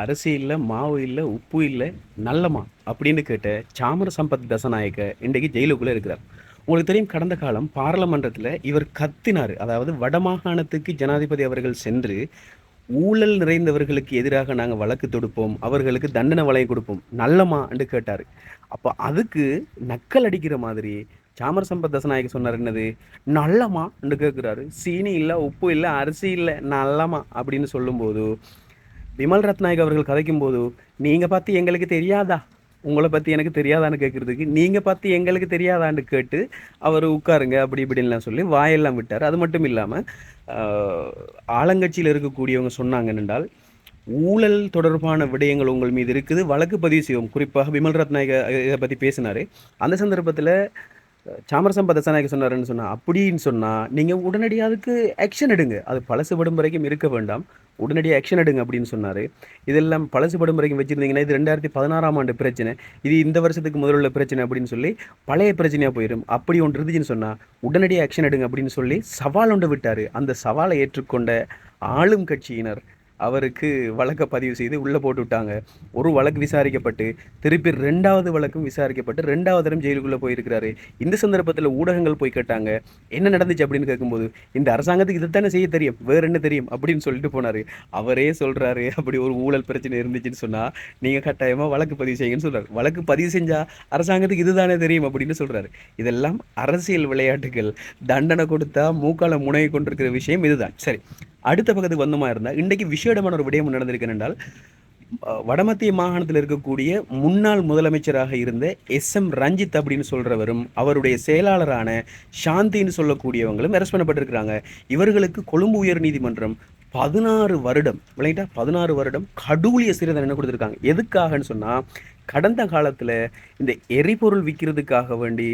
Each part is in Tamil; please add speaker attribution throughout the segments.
Speaker 1: அரிசி இல்லை மாவு இல்லை உப்பு இல்லை நல்லமா அப்படின்னு கேட்ட சாமர சம்பத் தசநாயக்க இன்றைக்கு ஜெயிலுக்குள்ளே இருக்கிறார். உங்களுக்கு தெரியும் கடந்த காலம் பாராளுமன்றத்தில் இவர் கத்தினார் அதாவது வடமாகாணத்துக்கு ஜனாதிபதி அவர்கள் சென்று, ஊழல் நிறைந்தவர்களுக்கு எதிராக நாங்கள் வழக்கு தொடுப்போம். அவர்களுக்கு தண்டனை வளையம் கொடுப்போம். நல்லமா என்று கேட்டார் அப்போ அதுக்கு நக்கல் அடிக்கிற மாதிரி சாமர சம்பத் தசநாயகி சொன்னார் என்னது? நல்லமா என்று கேட்குறாரு சீனி இல்லை உப்பு இல்லை அரிசி இல்லை நல்லமா அப்படின்னு சொல்லும்போது, விமல் ரத்நாயக் அவர்கள் கதைக்கும்போது, நீங்கள் பார்த்து எங்களுக்கு தெரியாதா? உங்களை பற்றி எனக்கு தெரியாதான்னு கேட்குறதுக்கு நீங்கள் பார்த்து எங்களுக்கு தெரியாதான்னு கேட்டு, அவர் உட்காருங்க" அப்படி இப்படின்லாம் சொல்லி வாயெல்லாம் விட்டார் அது மட்டும் இல்லாமல் ஆலங்கட்சியில் இருக்கக்கூடியவங்க சொன்னாங்க என்னென்றால், "ஊழல் தொடர்பான விடயங்கள் உங்கள் மீது இருக்குது. வழக்கு பதிவு செய்வோம்." குறிப்பாக விமல் ரத்நாயக இதை பற்றி பேசினாரு. அந்த சந்தர்ப்பத்தில் சாமரசம் சம்பத் தசநாயக்க சொன்னாருன்னு "அப்படின்னு சொன்னால் நீங்கள் உடனடியாக அதுக்கு ஆக்ஷன் எடுங்க. அது பழசுபடும் வரைக்கும் இருக்க வேண்டாம். உடனடியாக ஆக்ஷன் எடுங்க" அப்படின்னு சொன்னார் இதெல்லாம் பழசுபடும் வரைக்கும் வச்சுருந்தீங்கன்னா இது 2016ஆம் ஆண்டு பிரச்சனை. இது இந்த வருஷத்துக்கு முதல்ல உள்ள பிரச்சனை அப்படின்னு சொல்லி, பழைய பிரச்சனையாக போயிடும் அப்படி ஒன்று இருந்துச்சுன்னு சொன்னால் உடனடியாக ஆக்ஷன் எடுங்க அப்படின்னு சொல்லி சவால் ஒன்று விட்டார் அந்த சவாலை ஏற்றுக்கொண்ட ஆளும் கட்சியினர் அவருக்கு வழக்கை பதிவு செய்து உள்ளே போட்டு விட்டாங்க. ஒரு வழக்கு விசாரிக்கப்பட்டு, திருப்பி ரெண்டாவது வழக்கும் விசாரிக்கப்பட்டு ரெண்டாவது தரம் ஜெயிலுக்குள்ளே போயிருக்கிறாரு. இந்த சந்தர்ப்பத்தில் ஊடகங்கள் போய் கேட்டாங்க, "என்ன நடந்துச்சு?" அப்படின்னு கேட்கும்போது, "இந்த அரசாங்கத்துக்கு இதைத்தானே செய்ய தெரியும். வேற என்ன தெரியும்?" அப்படின்னு சொல்லிட்டு போனார் அவரே சொல்கிறாரு "அப்படி ஒரு ஊழல் பிரச்சனை இருந்துச்சுன்னு சொன்னால் நீங்கள் கட்டாயமாக வழக்கு பதிவு செய்யுங்கன்னு" சொல்கிறார் வழக்கு பதிவு செஞ்சால் அரசாங்கத்துக்கு இதுதானே தெரியும் அப்படின்னு சொல்கிறாரு இதெல்லாம் அரசியல் விளையாட்டுகள். தண்டனை கொடுத்தா மூக்கால முனகி கொண்டிருக்கிற விஷயம் இதுதான். சரி. அடுத்த பக்கத்துக்கு வந்தமாக இருந்தால் இன்றைக்கு விசேடமான ஒரு விடயம் நடந்திருக்கு என்றால் வடமத்திய மாகாணத்தில் இருக்கக்கூடிய முன்னாள் முதலமைச்சராக இருந்த எஸ் எம் ரஞ்சித் அப்படின்னு சொல்கிறவரும் அவருடைய செயலாளரான சாந்தின்னு சொல்லக்கூடியவங்களும் அரெஸ்ட் பண்ணப்பட்டிருக்கிறாங்க. இவர்களுக்கு கொழும்பு உயர் நீதிமன்றம் 16 வருடம் விளங்கிட்டா? 16 வருடம் கடூழிய சிறை தண்டனை கொடுத்துருக்காங்க எதுக்காகன்னு சொன்னால் கடந்த காலத்தில் இந்த எரிபொருள் விற்கிறதுக்காக வேண்டி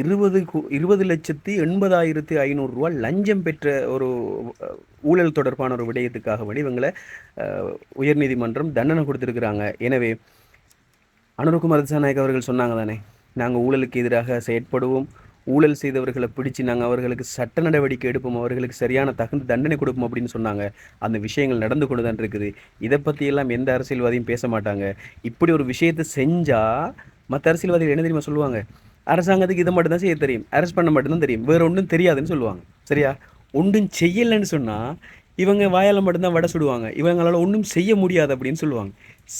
Speaker 1: 20 கு ரூ. 20,80,500 லஞ்சம் பெற்ற ஒரு ஊழல் தொடர்பான ஒரு விடயத்துக்காக வேண்டி இவங்கள உயர்நீதிமன்றம் தண்டனை கொடுத்துருக்குறாங்க எனவே, அனுரகுமார திசாநாயக்க அவர்கள் சொன்னாங்க தானே, நாங்கள் ஊழலுக்கு எதிராக செயற்படுவோம். ஊழல் செய்தவர்களை பிடிச்சு நாங்கள் அவர்களுக்கு சட்ட நடவடிக்கை எடுப்போம். அவர்களுக்கு சரியான தகுந்த தண்டனை கொடுப்போம்" அப்படின்னு சொன்னாங்க. அந்த விஷயங்கள் நடந்து கொண்டு தான் இருக்குது. இதை பற்றியெல்லாம் எந்த அரசியல்வாதியும் பேச மாட்டாங்க. இப்படி ஒரு விஷயத்த செஞ்சால் மற்ற அரசியல்வாதிகள் என்ன தெரியுமா சொல்லுவாங்க? "அரசாங்கத்துக்கு இதை மட்டும் தான் செய்ய தெரியும். அரெஸ்ட் பண்ண மட்டும்தான் தெரியும். வேறு ஒன்றும் தெரியாதுன்னு" சொல்லுவாங்க. சரியா? ஒன்றும் செய்யலைன்னு சொன்னால் இவங்க வாயால் மட்டும்தான் வடை சுடுவாங்க. இவங்களால ஒன்றும் செய்ய முடியாது அப்படின்னு சொல்லுவாங்க.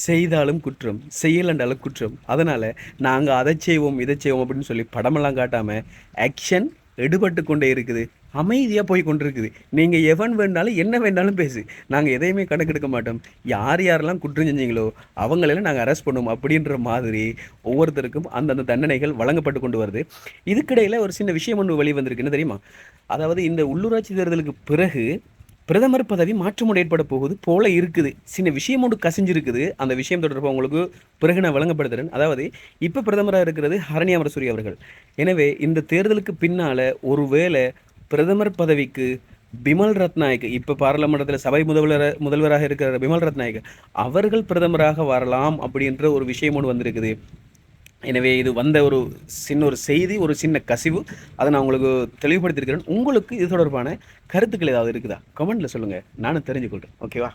Speaker 1: செய்தாலும் குற்றம், செய்யலண்டாலும் குற்றம். அதனால் நாங்கள் அதை செய்வோம், இதை செய்வோம் அப்படின்னு சொல்லி படமெல்லாம் காட்டாமல் ஆக்ஷன் எடுபட்டு கொண்டே இருக்குது. அமைதியாக போய் கொண்டிருக்குது. நீங்கள் எவன் வேணாலும் என்ன வேணாலும் பேசு. நாங்கள் எதையுமே கணக்கெடுக்க மாட்டோம். யார் யாரெல்லாம் குற்றம் செஞ்சீங்களோ, அவங்களெல்லாம் நாங்கள் அரெஸ்ட் பண்ணுவோம் அப்படின்ற மாதிரி ஒவ்வொருத்தருக்கும் அந்தந்த தண்டனைகள் வழங்கப்பட்டு கொண்டு வருது. இதுக்கிடையில் ஒரு சின்ன விஷயம் ஒன்று வெளி வந்திருக்குன்னு தெரியுமா? அதாவது இந்த உள்ளூராட்சி தேர்தலுக்கு பிறகு, பிரதமர் பதவி மாற்றம் ஏற்பட போகுது போல இருக்குது. சின்ன விஷயம் கசிஞ்சிருக்குது. அந்த விஷயம் தொடர்பாக உங்களுக்கு பிறகு நான் விளங்கப்படுத்துறேன். அதாவது, இப்போ பிரதமராக இருக்கிறது ஹரணி அமரசூரி அவர்கள். எனவே, இந்த தேர்தலுக்கு பின்னால் ஒருவேளை பிரதமர் பதவிக்கு பிமல் ரத்நாயக் இப்போ பாராளுமன்றத்தில் சபை முதல்வர முதல்வராக இருக்கிற பிமல் ரத்நாயக் அவர்கள் பிரதமராக வரலாம் அப்படின்ற ஒரு விஷயம் வந்திருக்குது. எனவே, இது வந்த ஒரு சின்ன ஒரு செய்தி, ஒரு சின்ன கசிவு. அதை நான் உங்களுக்கு தெளிவுபடுத்தியிருக்கிறேன். உங்களுக்கு இது தொடர்பான கருத்துக்கள் ஏதாவது இருக்குதா? கமெண்ட்டில் சொல்லுங்கள் நானும் தெரிஞ்சுக்கொள்கிறேன் ஓகேவா?